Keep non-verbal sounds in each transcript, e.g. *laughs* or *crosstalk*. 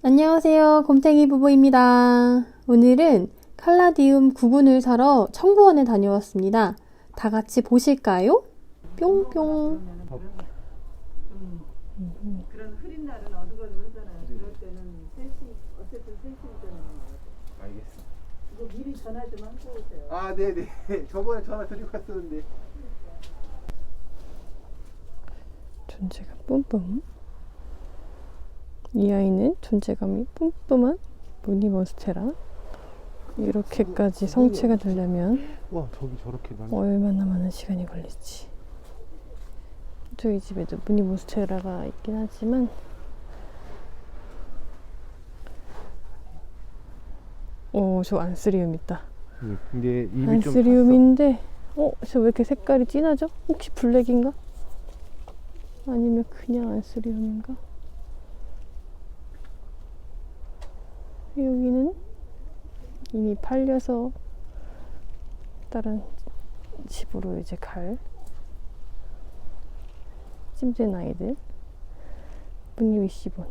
안녕하세요. 곰탱이 부부입니다. 오늘은 칼라디움 구근을 사러 청구원에 다녀왔습니다. 다 같이 보실까요? 뿅뿅. 그런 흐린 날은 어두가지고 하잖아요. 그럴 때는 3시, 어쨌든 3시 전에 알겠어. 이거 미리 전화 좀 하고 오세요. 아, 네네. *laughs* 저번에 전화 드리고 갔었는데. 존재감 뿜뿜. 이 아이는 존재감이 뿜뿜한 무니몬스테라. 이렇게까지 성체가 되려면 와, 저기 저렇게 많이. 얼마나 많은 시간이 걸릴지. 저희 집에도 무니몬스테라가 있긴 하지만 오, 저 안스리움 있다. 응, 근데 입이 좀 안스리움인데 어, 저 왜 이렇게 색깔이 진하죠? 혹시 블랙인가? 아니면 그냥 안스리움인가? 여기는 이미 팔려서 다른 집으로 이제 갈 찜된 아이들. 무늬 위시본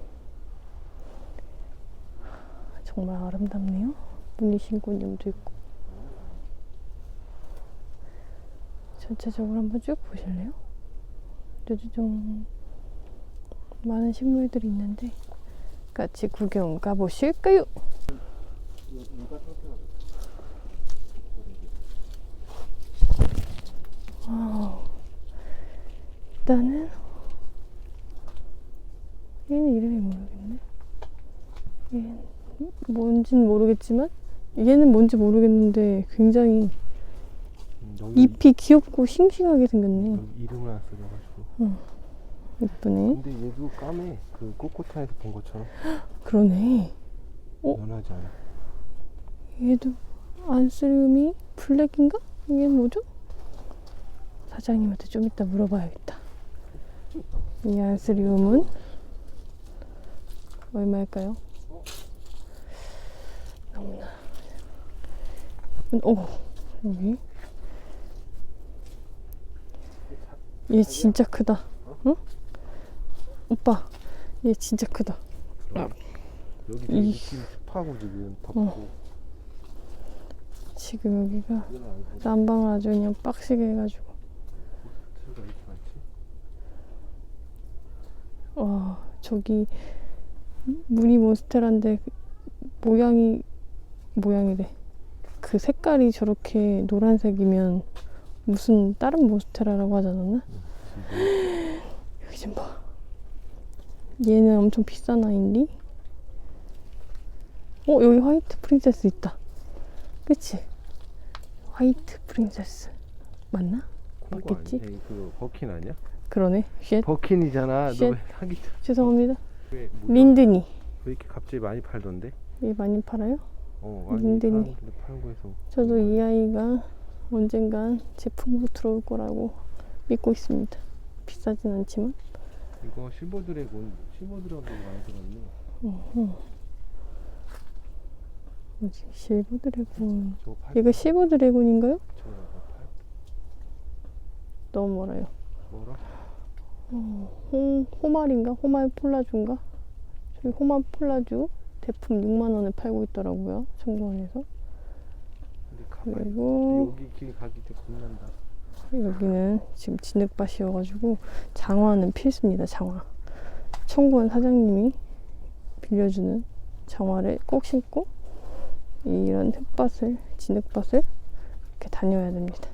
정말 아름답네요. 무늬 신고님도 있고. 전체적으로 한번 쭉 보실래요? 좀 많은 식물들이 있는데 같이 구경 가보실까요? 와우. 일단은 얘는 이름이 모르겠네. 얘는 뭔진 모르겠지만 얘는 뭔지 모르겠는데 굉장히 음, 잎이 귀엽고 싱싱하게 생겼네. 이름을 안 써져가지고. 예쁘네. 근데 얘도 까매. 그 꼬꼬타에서 본 것처럼 그러네. 어? 연하지 않아. 얘도 안스리움이 블랙인가? 이게 뭐죠? 사장님한테 좀 이따 물어봐야겠다. 이 안스리움은 얼마일까요? 너무나. 오, 여기. 얘 진짜 크다. 응? 오빠, 얘 진짜 크다. 여기 이- 느낌 습하고 지금 덥고. 지금 여기가 이건. 난방을 아주 그냥 빡시게 해가지고. 수가 이렇게 많지? 와 저기 무늬 몬스테라인데 모양이 모양이래 그 색깔이 저렇게 노란색이면 무슨 다른 몬스테라라고 하지 않았나? 지금 여기 좀 봐. 얘는 엄청 비싼 아이인데? 어 여기 화이트 프린세스 있다. 그치? 화이트 프린세스 맞나? 맞겠지? 아니야? 그 버킨 아니야? 그러네. 쉣 버킨이잖아. 쉣. 너왜 사기 죄송합니다. 왜 뭐야? 린드니 왜 이렇게 갑자기 많이 팔던데? 얘 많이 팔아요? 어, 아니 린드니. 팔고 해서. 저도 이 아이가 언젠간 제품으로 들어올 거라고 믿고 있습니다. 비싸진 않지만. 이거 실버 드래곤, 실버 드래곤 많이 들었네. 뭐지? 실버 드래곤. 팔. 얘가 실버 드래곤인가요? 저거 팔. 너무 멀어요. 뭐라? 호, 호말인가? 호말 폴라주인가? 저기 호말 폴라주 대품 6만원에 팔고 있더라고요. 근데 가만히 그리고 여기 길 가기 좀 겁난다. 여기는 지금 진흙밭이어가지고 장화는 필수입니다. 장화. 청구원 사장님이 빌려주는 장화를 꼭 신고 이런 흙밭을 진흙밭을 이렇게 다녀야 됩니다.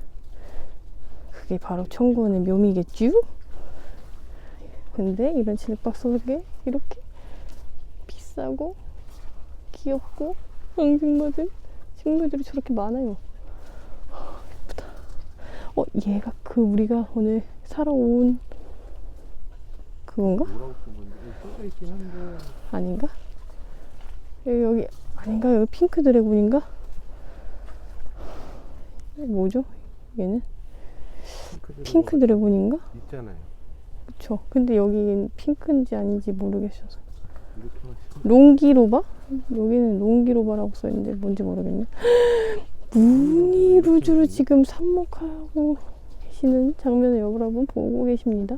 그게 바로 청구원의 묘미겠죠? 근데 이런 진흙밭 속에 이렇게 비싸고 귀엽고 앙증맞은 식물들이 저렇게 많아요. 어, 얘가 그 우리가 오늘 사러 온 그건가? 여기. 아닌가? 여기, 여기 아닌가? 여기 핑크 드래곤인가? 뭐죠? 얘는 핑크 핑크 드래곤인가? 있잖아요. 그쵸. 근데 여기는 핑크인지 아닌지 모르겠어서. 롱기로바? 여기는 롱기로바라고 써있는데 뭔지 모르겠네. *gasps* 무 늬 루즈를 지금 삽목하고 계시는 장면을 여러분 보고 계십니다.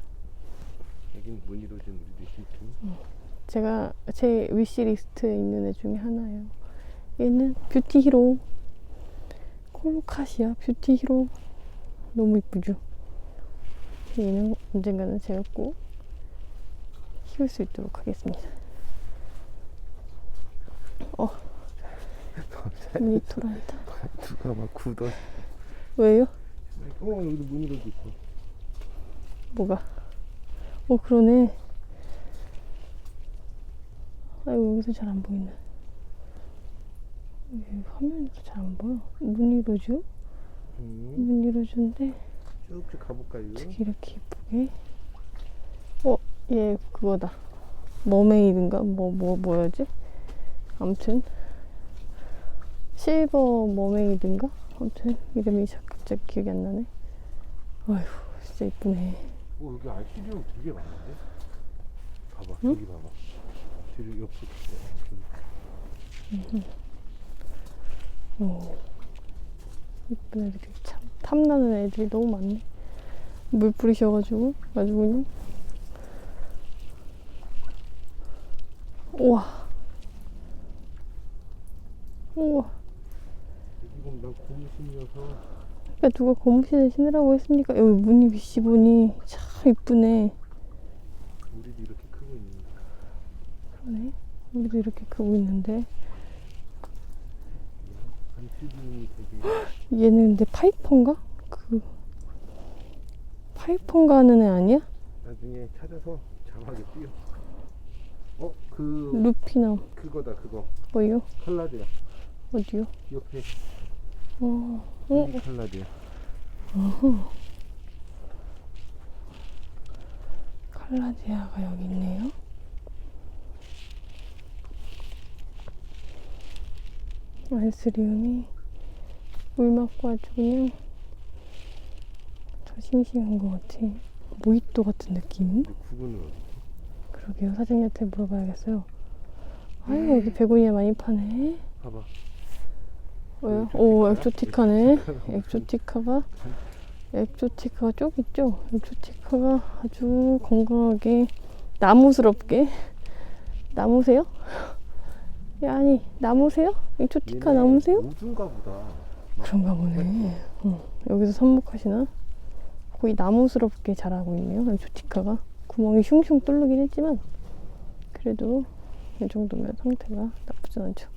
여긴 무늬로 준 우리 느낌. 제가 제 위시리스트에 있는 애 중에 하나예요. 얘는 뷰티 히로. 콜로카시아 뷰티 히로. 너무 이쁘죠? 얘는 언젠가는 제가 꼭 키울 수 있도록 하겠습니다. *laughs* 어, 미니토란이다. 누가 막 굳어. 왜요? 어 여기도 문이라도 있어. 뭐가? 어, 그러네. 아이고, 여기서 잘 안 보이네. 여기 화면에서 잘안 보여. 무늬로즈? 음, 무늬로즈인데, 쭉쭉 가볼까요? 어떻게 이렇게 예쁘게. 어, 얘 그거다. 머메이드인가? 뭐, 뭐, 뭐였지? 아무튼. 실버 머메이드인가? 아무튼, 이름이 자- 갑자기 기억이 안 나네. 아휴, 진짜 이쁘네. 오 여기 알시리움 되게 많은데? 봐봐 응? 여기 봐봐. 뒤로 옆으로. 어, 저기. 오. 이쁜 애들이 참 탐나는 애들이 너무 많네. 물 뿌리셔가지고 아주 그냥. 우와. 우와. 난 고무신이어서 그러니까 누가 고무신을 신으라고 했습니까? 여기 무늬 위시 보니 참 이쁘네. 우리도 이렇게 크고 있는데. 그러네. 우리도 이렇게 크고 있는데 되게 *gasps* 얘는 근데 파이퍼인가? 그 파이퍼인가 하는 애 아니야? 나중에 찾아서 장하게 띄워. 어? 그 루피나 그거다 그거. 뭐요? 칼라드야. 어디요? 옆에 어, 어, 이 칼라드야. 칼라디아가 여기 있네요. 알스리움이 물 맞고 아주 그냥 더 싱싱한 것 같아. 모히또 같은 느낌? 근데 구근은? 그러게요. 사장님한테 물어봐야겠어요. 아유, 여기 베고니아 많이 파네. 봐봐. 왜요? 엑소티카야? 오, 엑소티카네. 엑소티카가 엑소티카가 엑소티카가 쪽 있죠? 엑소티카가 아주 건강하게 나무스럽게 나무세요? *laughs* 야, 아니 나무세요? 엑소티카 얘네 나무세요? 우주인가 보다. 그런가 보네. 응. 여기서 삽목하시나? 거의 나무스럽게 자라고 있네요. 엑소티카가 구멍이 슝슝 뚫리긴 했지만 그래도 이 정도면 상태가 나쁘진 않죠.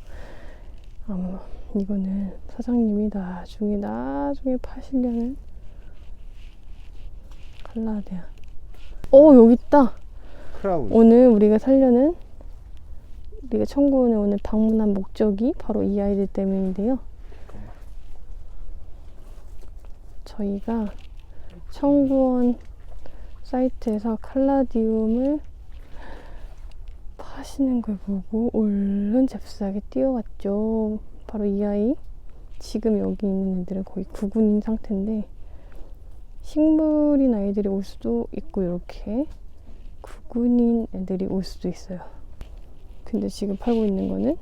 아마 이거는 사장님이 나중에 나중에 파시려는 칼라데아. 어 여기 있다. 크라운. 오늘 우리가 살려는 우리가 청구원에 오늘 방문한 목적이 바로 이 아이들 때문인데요. 저희가 청구원 사이트에서 칼라디움을 파시는 걸 보고 얼른 잽싸게 뛰어왔죠. 바로 이 아이. 지금 여기 있는 애들은 거의 구근인 상태인데 식물인 아이들이 올 수도 있고 이렇게 구근인 애들이 올 수도 있어요. 근데 지금 팔고 있는 거는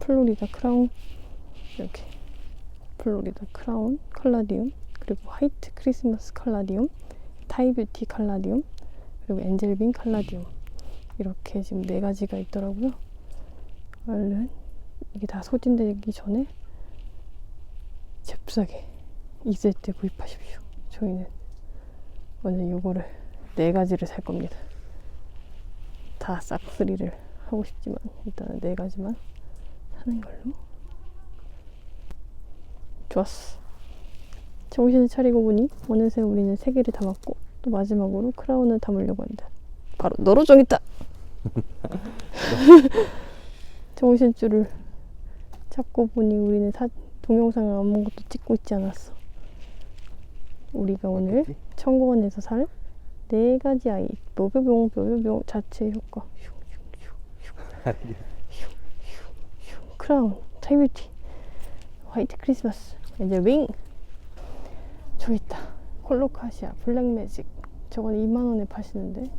플로리다 크라운 이렇게 플로리다 크라운 칼라디움 그리고 화이트 크리스마스 칼라디움 타이뷰티 칼라디움 그리고 엔젤빈 칼라디움 이렇게 지금 네 가지가 있더라고요. 얼른 이게 다 소진되기 전에 잽싸게 있을 때 구입하십시오. 저희는 오늘 요거를 네 가지를 살 겁니다. 다 싹쓸이를 하고 싶지만 일단은 네 가지만 사는 걸로. 좋았어. 정신을 차리고 보니 어느새 우리는 세 개를 담았고 또 마지막으로 크라운을 담으려고 한다. 바로 너로 정했다. *laughs* 정신줄을 잡고 보니 우리는 사, 동영상을 아무것도 찍고 있지 않았어. 우리가 오늘 맞겠지? 청구원에서 살 네 가지 아이 묘배병 묘배병 자체 효과 크라운 타이뷰티 화이트 크리스마스 이제 윙 저기 있다 콜로카시아 블랙매직 저건 2만원에 파시는데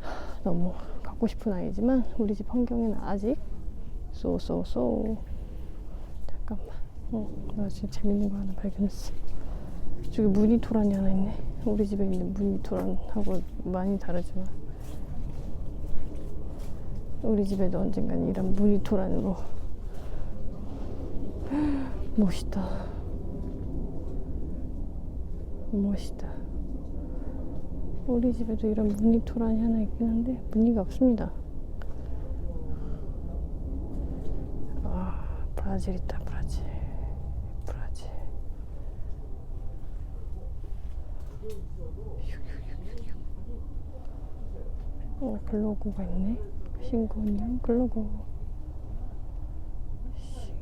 하, 너무 갖고 싶은 아이지만 우리 집 환경에는 아직 쏘쏘쏘. 잠깐만. 어, 나 지금 재밌는 거 하나 발견했어. 저기 무늬토란이 하나 있네. 우리 집에 있는 무늬토란하고 많이 다르지만 우리 집에도 언젠간 이런 모니터란으로. *gasps* 멋있다. 멋있다. 우리 집에도 이런 무늬토란이 하나 있긴 한데 무늬가 없습니다 아 브라질 있다 브라질. 브라질. 어 글로고가 있네? 신고니움 글로고.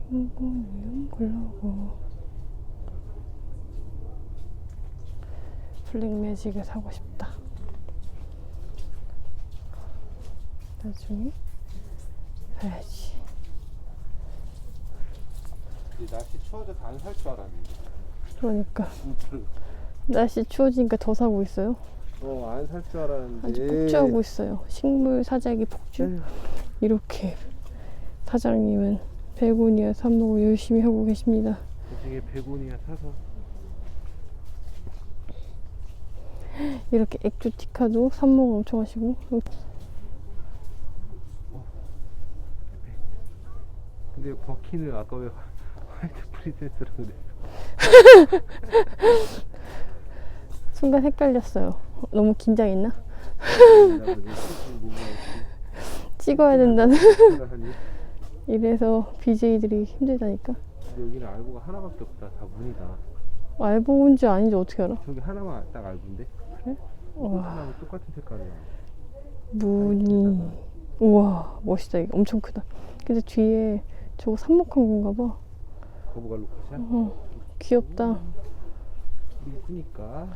신고니움 글로고. 블랙 매직을 사고 싶다. 나중에 사야지 날씨 추워져서 안 살 줄 알았는데. 그러니까 진짜로. 날씨 추워지니까 더 사고 있어요 어, 안 살 줄 알았는데. 아주 폭주하고 있어요 식물 사재기 폭주 에휴, 이렇게 사장님은 베고니아 삽목을 열심히 하고 계십니다. 나중에 100원이야 사서. 이렇게 엑조티카도 삽목 엄청 하시고 근데 버키는 아까 왜 화- 화이트 프리센스라고 그래? 순간 헷갈렸어요. 너무 긴장했나? *laughs* 찍어야 된다는? *laughs* 이래서 BJ들이 힘들다니까. 여기는 알고가 하나밖에 없다. 다 문이다. 알보인지 아닌지 어떻게 알아? 저기 하나만 딱 알고인데? 와 하나하고 똑같은 색깔이야. 무늬 우와 멋있다 이거 엄청 크다. 근데 뒤에 저거 삽목한 건가 봐. 거북알 로컷이야? 어, 귀엽다. 이쁘니까.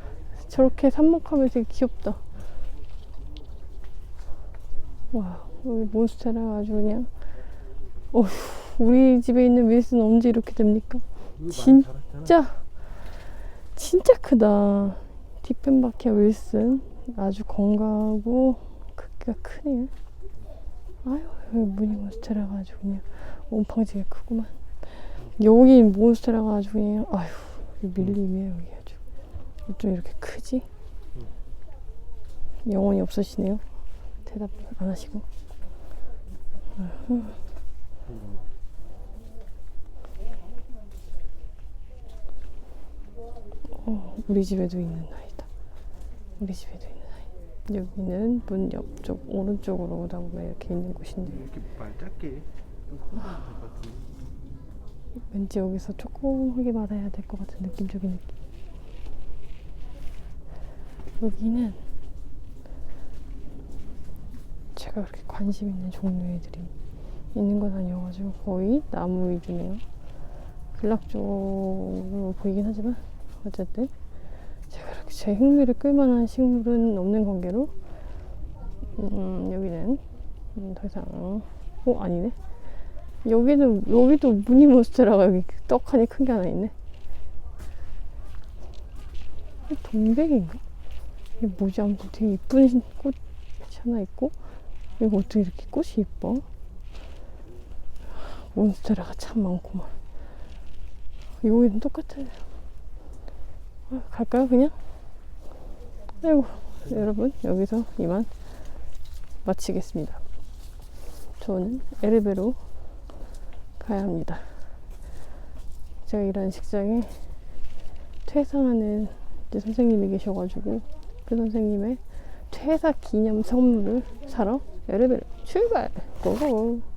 저렇게 삽목하면 되게 귀엽다. 와, 여기 몬스테라 아주 그냥. 어휴, 우리 집에 있는 윌슨 언제 이렇게 됩니까? 진-. 진짜, 진짜 크다. 뒷펜바키아 윌슨. 아주 건강하고 크기가 크네. 아유, 여기 무늬 몬스테라가 아주 그냥 온팡지게 크구만. 여기 몬스테라가 아주 그냥, 여기 밀림이야, 여기 아주. 좀 이렇게 크지? 영혼이 없으시네요. 대답 안 하시고. 어, 우리 집에도 있는 아이다. 우리 집에도 있는 아이. 여기는 문 옆쪽 오른쪽으로 오다 보면 이렇게 있는 곳인데 이렇게 말 작게. 왠지 여기서 조그맣게 받아 야 될 것 같은 느낌적인 느낌. 여기는 제가 그렇게 관심 있는 종류의 애들이 있는 건 아니어가지고 거의 나무 위주네요. 글락 쪽으로 보이긴 하지만 어쨌든 제가 그렇게 제 흥미를 끌만한 식물은 없는 관계로 음, 여기는 음, 더 이상 어 아니네. 여기도 무늬 몬스테라가 여기 떡하니 큰 게 하나 있네. 동백인가? 이게 뭐지? 아무튼 되게 이쁜 꽃이 하나 있고 이거 어떻게 이렇게 꽃이 이뻐? 몬스테라가 참 많구만. 여기는 똑같아요. 아, 갈까요 그냥? 아이고 여러분 여기서 이만 마치겠습니다. 저는 에르베로 가야 합니다. 제가 일하는 직장에 퇴사하는 선생님이 계셔가지고 그 선생님의 퇴사 기념 선물을 사러 에르베로 출발! 고고!